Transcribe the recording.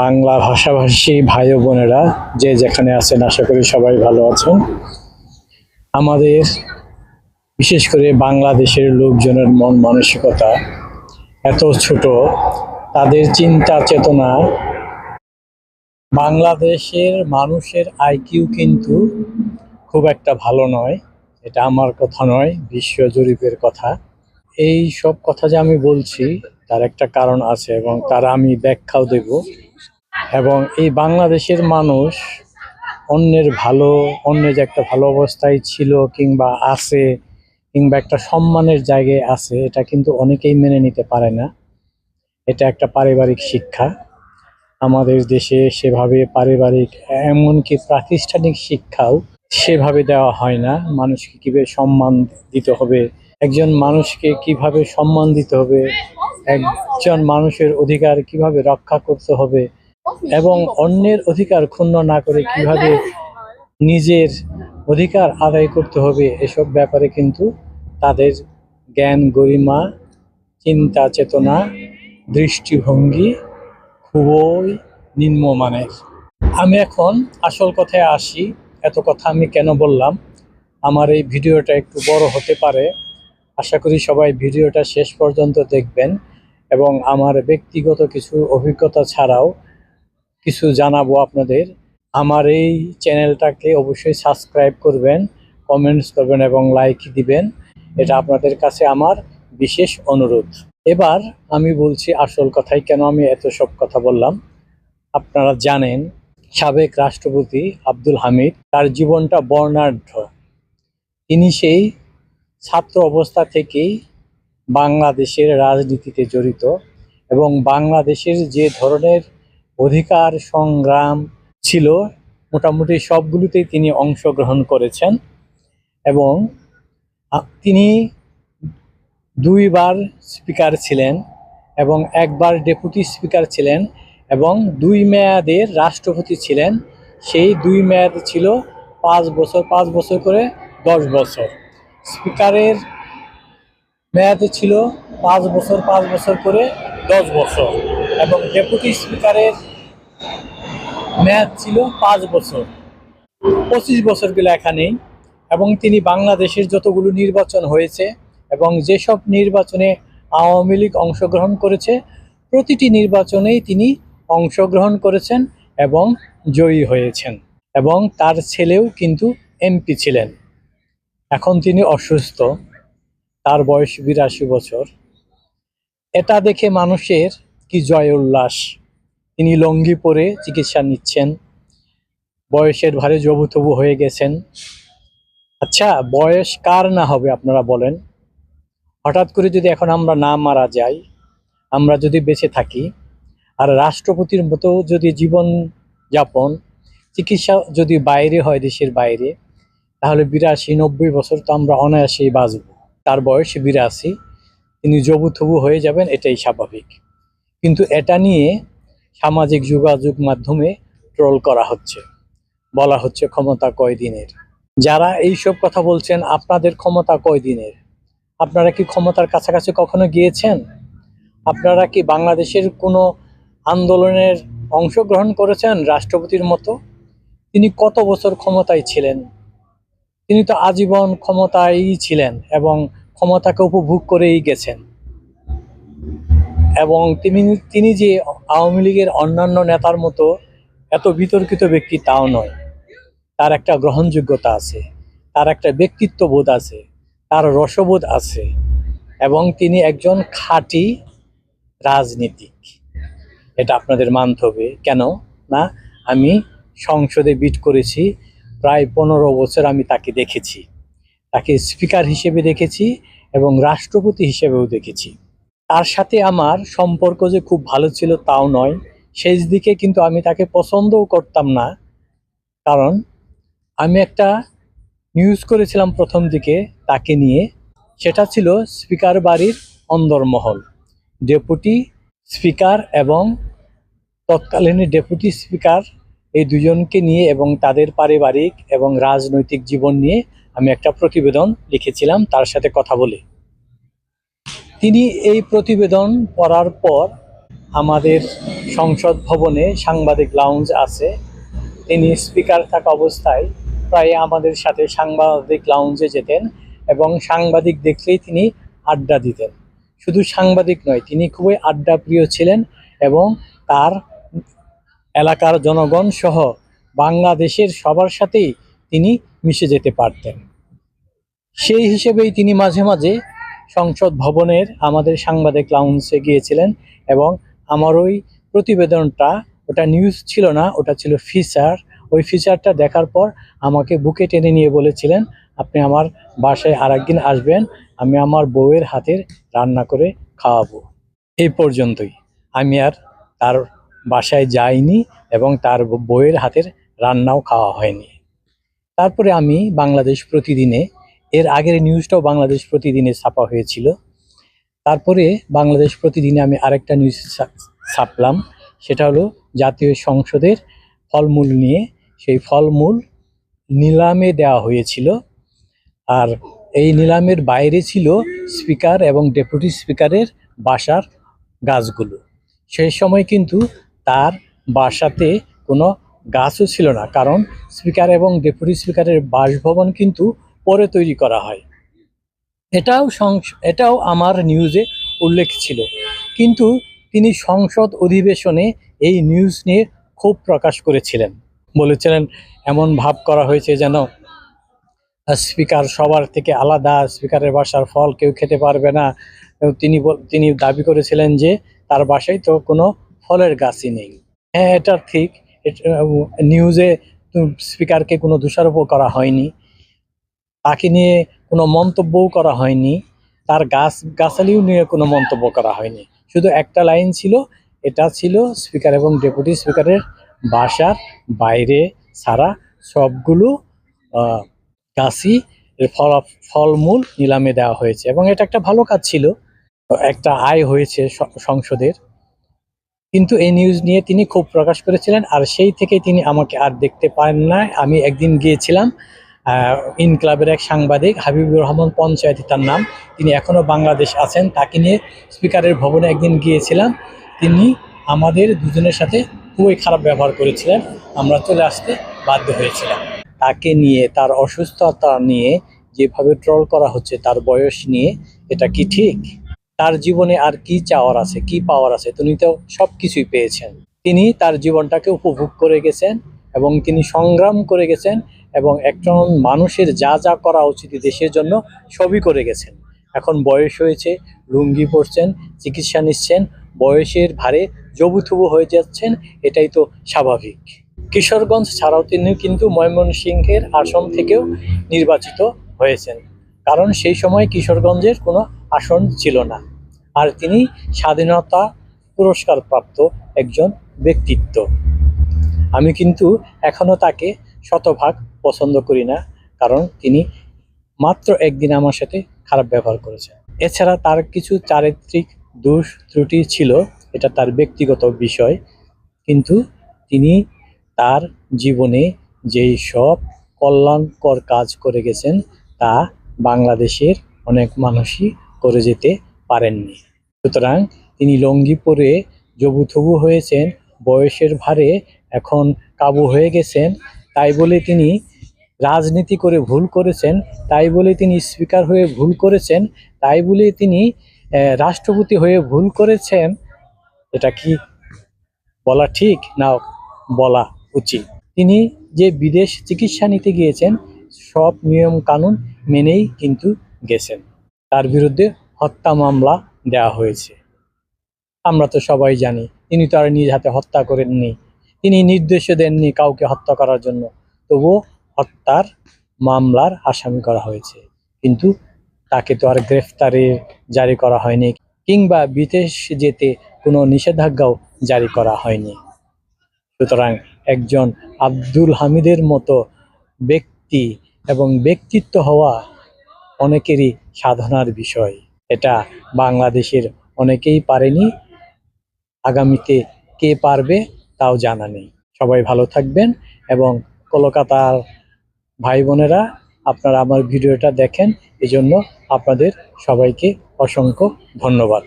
বাংলা ভাষাভাষী ভাই বোনেরা, যে যেখানে আছেন, আশা করি সবাই ভালো আছেন। আমাদের বিশেষ করে বাংলাদেশের লোকজনের মন মানসিকতা এত ছোট, তাদের চিন্তা চেতনা, বাংলাদেশের মানুষের আইকিউ কিন্তু খুব একটা ভালো নয়, এটা আমার কথা নয়, বিশ্ব জরিপের কথা। এই সব কথা যে আমি বলছি, তার একটা কারণ আছে এবং তার আমি ব্যাখ্যাও দেব। এবং এই বাংলাদেশের মানুষ অন্যের ভালো, অন্যের যে একটা ভালো অবস্থায় ছিল কিংবা আছে, কিংবা একটা সম্মানের জায়গায় আছে, এটা কিন্তু অনেকেই মেনে নিতে পারে না। এটা একটা পারিবারিক শিক্ষা। আমাদের দেশে সেভাবে পারিবারিক, এমনকি প্রাতিষ্ঠানিক শিক্ষাও সেভাবে দেওয়া হয় না। মানুষকে কীভাবে সম্মান দিতে হবে? একজন মানুষকে কীভাবে সম্মান দিতে হবে? একজন মানুষের অধিকার কীভাবে রক্ষা করতে হবে? এবং অন্যের অধিকার ক্ষুণ্ণ না করে কীভাবে নিজের অধিকার আদায় করতে হবে এসব ব্যাপারে কিন্তু তাদের জ্ঞান, গরিমা, চিন্তা, চেতনা, দৃষ্টিভঙ্গি খুবই নিম্নমানের আমি এখন আসল কথায় আসি। এত কথা আমি কেন বললাম? আমার এই ভিডিওটা একটু বড় হতে পারে। আশা করি সবাই ভিডিওটা শেষ পর্যন্ত দেখবেন এবং আমার ব্যক্তিগত কিছু অভিজ্ঞতা ছাড়াও কিছু জানাব আপনাদের। আমার এই চ্যানেলটাকে অবশ্যই সাবস্ক্রাইব করবেন, কমেন্টস করবেন এবং লাইক দিবেন। এটা আপনাদের কাছে আমার বিশেষ অনুরোধ। এবার আমি বলছি আসল কথাই কেন আমি এত সব কথা বললাম? আপনারা জানেন, সাবেক রাষ্ট্রপতি আব্দুল হামিদ তার জীবনটা বর্ণাঢ্য। তিনি সেই ছাত্র অবস্থা থেকেই বাংলাদেশের রাজনীতিতে জড়িত এবং বাংলাদেশের যে ধরনের অধিকার সংগ্রাম ছিল। মোটামুটি সবগুলোতেই তিনি অংশগ্রহণ করেছেন এবং তিনি দুইবার স্পিকার ছিলেন এবং একবার ডেপুটি স্পিকার ছিলেন এবং দুই মেয়াদের রাষ্ট্রপতি ছিলেন। সেই দুই মেয়াদ ছিল পাঁচ বছর পাঁচ বছর করে দশ বছর। স্পিকারের মেয়াদ ছিল পাঁচ বছর পাঁচ বছর করে দশ বছর এবং ডেপুটি স্পিকারের মেয়াদ ছিল পাঁচ বছর। পঁচিশ বছরগুলো এখানেই। এবং তিনি বাংলাদেশের যতগুলো নির্বাচন হয়েছে এবং যেসব নির্বাচনে আওয়ামী লীগ অংশগ্রহণ করেছে, প্রতিটি নির্বাচনেই তিনি অংশগ্রহণ করেছেন এবং জয়ী হয়েছেন। এবং তার ছেলেও কিন্তু এমপি ছিলেন। এখন তিনি অসুস্থ। তার বয়স বিরাশি বছর। এটা দেখে মানুষের কি জয় উল্লাস। তিনি লঙ্গি পরে চিকিৎসা নিচ্ছেন। বয়সের ভারে জবুতবু হয়ে গেছেন। আচ্ছা বয়স কার না হবে আপনারা বলেন? হঠাৎ করে যদি এখন আমরা না মারা যাই, আমরা যদি বেঁচে থাকি, আর রাষ্ট্রপতির মতো যদি জীবন যাপন, চিকিৎসা যদি বাইরে হয় দেশের বাইরে, তাহলে বিরাশি নব্বই বছর তো আমরা অনায়াসেই বাঁচব। তার বয়স বিরাশি, তিনি জবুথবু হয়ে যাবেন, এটাই স্বাভাবিক। কিন্তু এটা নিয়ে সামাজিক যোগাযোগ মাধ্যমে ট্রোল করা হচ্ছে। বলা হচ্ছে ক্ষমতা কয় দিনের যারা এইসব কথা বলছেন, আপনাদের ক্ষমতা কয়দিনের? আপনারা কি ক্ষমতার কাছাকাছি কখনো গিয়েছেন? আপনারা কি বাংলাদেশের কোনো আন্দোলনের অংশগ্রহণ করেছেন রাষ্ট্রপতির মতো? তিনি কত বছর ক্ষমতায় ছিলেন? তিনি তো আজীবন ক্ষমতায়ই ছিলেন এবং ক্ষমতাকে উপভোগ করেই গেছেন। এবং তিনি তিনি যে আওয়ামী লীগের অন্যান্য নেতার মতো এত বিতর্কিত ব্যক্তি তাও নয়। তার একটা গ্রহণযোগ্যতা আছে, তার একটা ব্যক্তিত্ব বোধ আছে, তার রসবোধ আছে এবং তিনি একজন খাঁটি রাজনীতিক। এটা আপনাদের মানতে হবে। কেন? না, আমি সংসদে বিট করেছি, প্রায় পনেরো বছর আমি তাকে দেখেছি। তাকে স্পিকার হিসেবে দেখেছি এবং রাষ্ট্রপতি হিসেবেও দেখেছি। তার সাথে আমার সম্পর্ক যে খুব ভালো ছিল তাও নয়। শেষ দিকে কিন্তু আমি তাকে পছন্দও করতাম না। কারণ আমি একটা নিউজ করেছিলাম প্রথম দিকে তাকে নিয়ে। সেটা ছিল স্পিকার বাড়ির অন্দরমহল। ডেপুটি স্পিকার এবং তৎকালীন ডেপুটি স্পিকার এই দুজনকে নিয়ে এবং তাদের পারিবারিক এবং রাজনৈতিক জীবন নিয়ে আমি একটা প্রতিবেদন লিখেছিলাম, তার সাথে কথা বলে। তিনি এই প্রতিবেদন পড়ার পর আমাদের সংসদ ভবনে সাংবাদিক লাউঞ্জ আছে। তিনি স্পিকার থাকা অবস্থায় প্রায় আমাদের সাথে সাংবাদিক লাউঞ্জে যেতেন এবং সাংবাদিক দেখলেই তিনি আড্ডা দিতেন। শুধু সাংবাদিক নয়, তিনি খুবই আড্ডা প্রিয় ছিলেন এবং তার এলাকার জনগণ সহ বাংলাদেশের সবার সাথেই তিনি মিশে যেতে পারতেন। সেই হিসেবেই তিনি মাঝে মাঝে সংসদ ভবনের আমাদের সাংবাদিক লাউন্সে গিয়েছিলেন এবং আমার ওই প্রতিবেদনটা, ওটা নিউজ ছিল না, ওটা ছিল ফিচার ওই ফিচারটা দেখার পর আমাকে বুকে টেনে নিয়ে বলেছিলেন, আপনি আমার বাসায় আর একদিন আসবেন, আমি আমার বউয়ের হাতের রান্না করে খাওয়াবো। এই পর্যন্তই। আমি আর তার বাসায় যাইনি এবং তার বউয়ের হাতের রান্নাও খাওয়া হয়নি। তারপরে আমি বাংলাদেশ প্রতিদিনে এর আগের নিউজটাও বাংলাদেশ প্রতিদিনে ছাপা হয়েছিল। তারপরে বাংলাদেশ প্রতিদিনে আমি আরেকটা নিউজ ছাপলাম। সেটা হলো জাতীয় সংসদের ফলমূল নিয়ে। সেই ফলমূল নিলামে দেওয়া হয়েছিল। আর এই নিলামের বাইরে ছিল স্পিকার এবং ডেপুটি স্পিকারের বাসার গাছগুলো। সেই সময় কিন্তু তার বাসাতে কোনো গাছও ছিল না। কারণ স্পিকার এবং ডেপুটি স্পিকারের বাসভবন কিন্তু পরে তৈরি করা হয়। এটাও সংস- এটাও আমার নিউজে উল্লেখ ছিল। কিন্তু তিনি সংসদ অধিবেশনে এই নিউজ নিয়ে ক্ষোভ প্রকাশ করেছিলেন। বলেছিলেন, এমন ভাব করা হয়েছে যেন স্পিকার সবার থেকে আলাদা, স্পিকারের বাসার ফল কেউ খেতে পারবে না। তিনি তিনি দাবি করেছিলেন যে, তার বাসায় তো কোনো ফলের গাছই নেই। হ্যাঁ এটা ঠিক। নিউজে স্পিকারকে কোনো দোষারোপ করা হয়নি। তাকে নিয়ে কোনো মন্তব্যও করা হয়নি। তার গাছ, গাছালিও নিয়ে কোনো মন্তব্য করা হয়নি। শুধু একটা লাইন ছিল, এটা ছিল স্পিকার এবং ডেপুটি স্পিকারের বাসার বাইরে ছাড়া সবগুলো গাছই ফল, ফলমূল নিলামে দেওয়া হয়েছে এবং এটা একটা ভালো কাজ ছিল। একটা আয় হয়েছে সংসদের। কিন্তু এই নিউজ নিয়ে তিনি খুব প্রকাশ করেছিলেন আর সেই থেকে তিনি আমাকে আর দেখতে পান না আমি একদিন গিয়েছিলাম ইনক্লাবের এক সাংবাদিক, হাবিবুর রহমান পঞ্চায়েতি তার নাম। তিনি এখনও বাংলাদেশ আছেন, তাকে নিয়ে স্পিকারের ভবনে একদিন গিয়েছিলাম। তিনি আমাদের দুজনের সাথে খুবই খারাপ ব্যবহার করেছিলেন। আমরা চলে আসতে বাধ্য হয়েছিলাম। তাকে নিয়ে, তার অসুস্থতা নিয়ে যেভাবে ট্রল করা হচ্ছে, তার বয়স নিয়ে, এটা কি ঠিক? তার জীবনে আর কি চাওয়ার আছে, কি পাওয়ার আছে, তিনি তো সব কিছুই পেয়েছেন। তিনি তার জীবনটাকে উপভোগ করে গেছেন। এবং তিনি সংগ্রাম করে গেছেন এবং একজন মানুষের যা যা করা উচিত দেশের জন্য সবই করে গেছেন। এখন বয়স হয়েছে, লুঙ্গি পড়ছেন চিকিৎসা নিচ্ছেন, বয়সের ভারে জবুথুবু হয়ে যাচ্ছেন, এটাই তো স্বাভাবিক। কিশোরগঞ্জ ছাড়াও তিনি কিন্তু ময়মনসিংহের আসন থেকেও নির্বাচিত হয়েছেন। কারণ সেই সময় কিশোরগঞ্জের কোনো আসন ছিল না। আর তিনি স্বাধীনতা পুরস্কার প্রাপ্ত একজন ব্যক্তিত্ব। আমি কিন্তু এখনও তাকে শতভাগ পছন্দ করি না, কারণ তিনি মাত্র একদিন আমার সাথে খারাপ ব্যবহার করেছেন। এছাড়া তার কিছু চারিত্রিক দোষ ত্রুটি ছিল, এটা তার ব্যক্তিগত বিষয়, কিন্তু তিনি তার জীবনে যেই সব কল্যাণকর কাজ করে গেছেন, তা বাংলাদেশের অনেক মানুষই করে যেতে পারেননি। সুতরাং তিনি লঙ্গি পরে জবুথবু হয়েছেন, বয়সের ভারে এখন কাবু হয়ে গেছেন, তাই বলে তিনি রাজনীতি করে ভুল করেছেন, তাই বলে তিনি স্পিকার হয়ে ভুল করেছেন, তাই বলে তিনি রাষ্ট্রপতি হয়ে ভুল করেছেন, এটা কি বলা ঠিক না বলা উচিত? তিনি যে বিদেশ চিকিৎসা নিতে গিয়েছেন, সব নিয়ম কানুন মেনেই কিন্তু গেছেন। তার বিরুদ্ধে হত্যা মামলা দেওয়া হয়েছে। আমরা তো সবাই জানি, তিনি তো আর নিজ হাতে হত্যা করেননি। তিনি নির্দেশও দেননি কাউকে হত্যা করার জন্য। তবুও হত্যার মামলার আসামি করা হয়েছে। কিন্তু তাকে তো আর গ্রেফতারে জারি করা হয়নি কিংবা বিদেশ যেতে কোনো নিষেধাজ্ঞাও জারি করা হয়নি। সুতরাং একজন আব্দুল হামিদের মতো ব্যক্তি এবং ব্যক্তিত্ব হওয়া অনেকেরই সাধনার বিষয়। এটা বাংলাদেশের অনেকেই পারেনি। আগামীতে কে পারবে তাও জানা নেই। সবাই ভালো থাকবেন এবং কলকাতার ভাই বোনেরা, আপনারা আমার ভিডিওটা দেখেন, এজন্য আপনাদের সবাইকে অসংখ্য ধন্যবাদ।